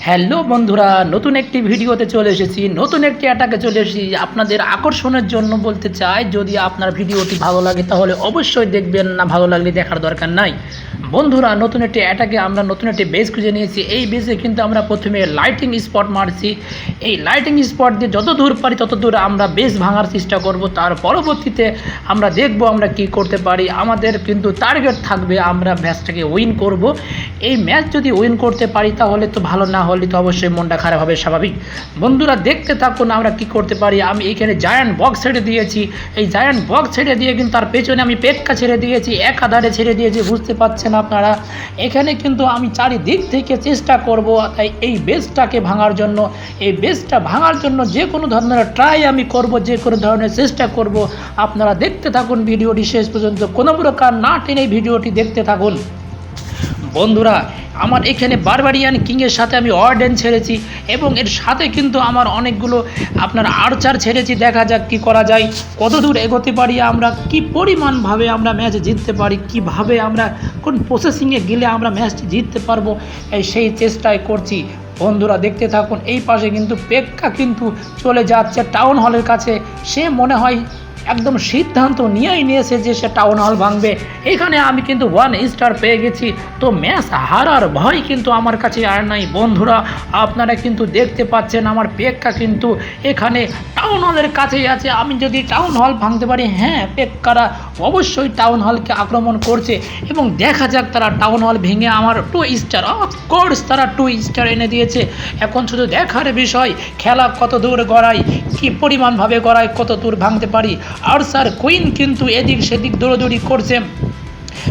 Hello বন্ধুরা, নতুন একটি ভিডিওতে চলে এসেছি, নতুন একটি অ্যাটাকে চলে এসেছি। আপনাদের আকর্ষণের জন্য বলতে চাই, যদি আপনার ভিডিওটি ভালো লাগে তাহলে অবশ্যই দেখবেন, না ভালো লাগলে দেখার দরকার নাই। বন্ধুরা, নতুন একটি অ্যাটাকে আমরা নতুন একটি বেস খুঁজে নিয়েছি। এই বেসে কিন্তু আমরা প্রথমে লাইটিং স্পট মারছি। এই লাইটিং স্পট দিয়ে যত দূর পারি তত দূর আমরা বেস ভাঙার চেষ্টা করব। তার পরবর্তীতে আমরা দেখব আমরা কি করতে পারি। আমাদের কিন্তু টার্গেট থাকবে, আমরা ম্যাচটাকে উইন করব। এই ম্যাচ যদি উইন করতে পারি তাহলে তো ভালো, না হলে তো অবশ্যই মনটা খারাপ হবে, স্বাভাবিক। বন্ধুরা, দেখতে থাকুন আমরা কি করতে পারি। আমি এখানে জায়ান্ট বক্স ছেড়ে দিয়েছি। এই জায়ান্ট বক্স ছেড়ে দিয়ে কিন্তু তার পেছনে আমি পেটকা ছেড়ে দিয়েছি। এক আধারে ছেড়ে দিয়েছি, বুঝতে পারছেন আপনারা। এখানে কিন্তু আমি চারিদিক থেকে চেষ্টা করব তাই এই বেসটাকে ভাঙার জন্য। এই বেসটা ভাঙার জন্য যে কোনো ধরনের ট্রাই আমি করব, যে কোনো ধরনের চেষ্টা করব। আপনারা দেখতে থাকুন ভিডিওটি শেষ পর্যন্ত। কোনো প্রকার না টেনে ভিডিওটি দেখতে থাকুন। বন্ধুরা আমার এখানে বারবারিয়ান কিংয়ের সাথে আমি অর্ডেন ছেড়েছি এবং এর সাথে কিন্তু আমার অনেকগুলো আপনার আর্চার ছেড়েছি। দেখা যাক কি করা যায়। কত দূর এগোতে পারি আমরা? কি পরিমাণভাবে আমরা ম্যাচ জিততে পারি? কীভাবে আমরা কোন প্রসেসিংয়ে গেলে আমরা ম্যাচটি জিততে পারব? এই সেই চেষ্টায় করছি। বন্ধুরা, দেখতে থাকুন। এই পাশে কিন্তু পেক্কা কিন্তু চলে যাচ্ছে। টাউন হলের কাছে সে মনে হয় একদম সিদ্ধান্ত নিয়েই নিয়েছে যে সে টাউন হল ভাঙবে। এখানে আমি কিন্তু ওয়ান স্টার পেয়ে গেছি। তো ম্যাচ হারার ভয় কিন্তু আমার কাছে আর নাই। বন্ধুরা, আপনারা কিন্তু দেখতে পাচ্ছেন আমার পেক্কা কিন্তু এখানে টাউন হলের কাছেই আছে। আমি যদি টাউন হল ভাঙতে পারি হ্যাঁ পেক্কারা অবশ্যই টাউন হলকে আক্রমণ করছে এবং দেখা যাক তারা টাউন হল ভেঙে আমার টু স্টার অফকোর্স তারা টু স্টার এনে দিয়েছে। এখন শুধু দেখার বিষয়, খেলা কত দূর গড়াই, কি পরিমাণভাবে গড়াই, কত দূর ভাঙতে পারি। আর স্যার কুইন কিন্তু এদিক সেদিক দৌড়দৌড়ি করছে।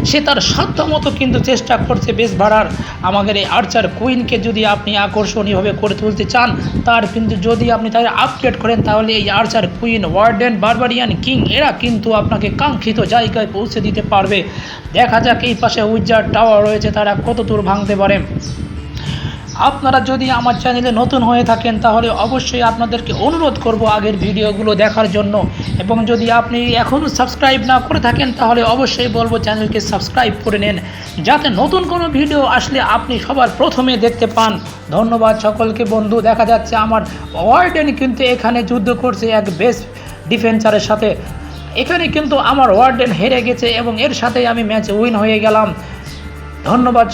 সে তার সাধ্য মতো কিন্তু চেষ্টা করছে বেশ ভাড়ার আমাদের এই আর্চার কুইনকে যদি আপনি আকর্ষণীয়ভাবে করে তুলতে চান, তার কিন্তু যদি আপনি তাদের আপগ্রেড করেন, তাহলে এই archer queen, warden, barbarian, king, এরা কিন্তু আপনাকে কাঙ্ক্ষিত জায়গায় পৌঁছে দিতে পারবে। দেখা যাক এই পাশে উজ্জার টাওয়ার রয়েছে, তারা কত দূর ভাঙতে পারে। আপনারা যদি আমার চ্যানেলে নতুন হয়ে থাকেন, তাহলে অবশ্যই আপনাদেরকে অনুরোধ করব আগের ভিডিওগুলো দেখার জন্য। এবং যদি আপনি এখনও সাবস্ক্রাইব না করে থাকেন, তাহলে অবশ্যই বলব চ্যানেলকে সাবস্ক্রাইব করে নেন। যাতে নতুন কোনো ভিডিও আসলে আপনি সবার প্রথমে দেখতে পান। ধন্যবাদ সকলকে বন্ধু, দেখা যাচ্ছে আমার ওয়ার্ডেন কিন্তু এখানে যুদ্ধ করছে এক বেস্ট ডিফেন্সারের সাথে। এখানে কিন্তু আমার ওয়ার্ডেন হেরে গেছে এবং এর সাথেই আমি ম্যাচ উইন হয়ে গেলাম। ধন্যবাদ